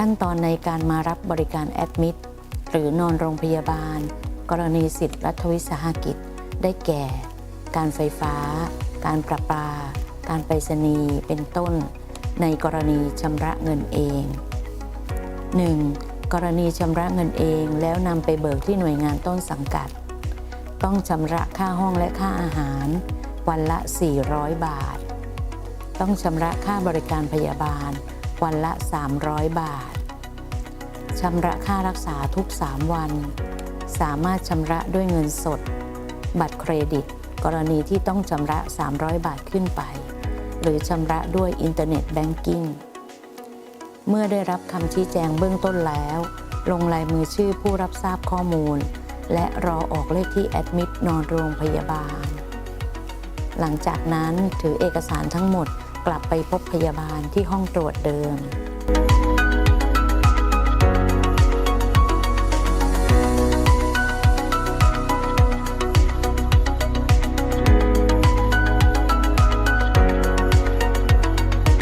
ขั้นตอนในการมารับบริการแอดมิดหรือนอนโรงพยาบาล กรณีสิทธิรัฐวิสาหกิจ ได้แก่ การไฟฟ้า การประปา การไปรษณีย์เป็นต้น ในกรณีชำระเงินเอง 1. กรณีชำระเงินเองแล้วนำไปเบิกที่หน่วยงานต้นสังกัด ต้องชำระค่าห้องและค่าอาหาร วันละ 400 บาท ต้องชำระค่าบริการพยาบาล วันละ 300 บาท ชำระค่ารักษาทุก 3 วัน สามารถชำระด้วยเงินสด บัตรเครดิต กรณีที่ต้องชำระ 300 บาทขึ้นไป หรือชำระด้วยอินเทอร์เน็ตแบงกิ้งเมื่อได้รับคำชี้แจงเบื้องต้นแล้ว ลงลายมือชื่อผู้รับทราบข้อมูล และรอออกเลขที่แอดมิดนอนโรงพยาบาล หลังจากนั้นถือเอกสารทั้งหมดกลับไปพบพยาบาลที่ห้องตรวจเดิม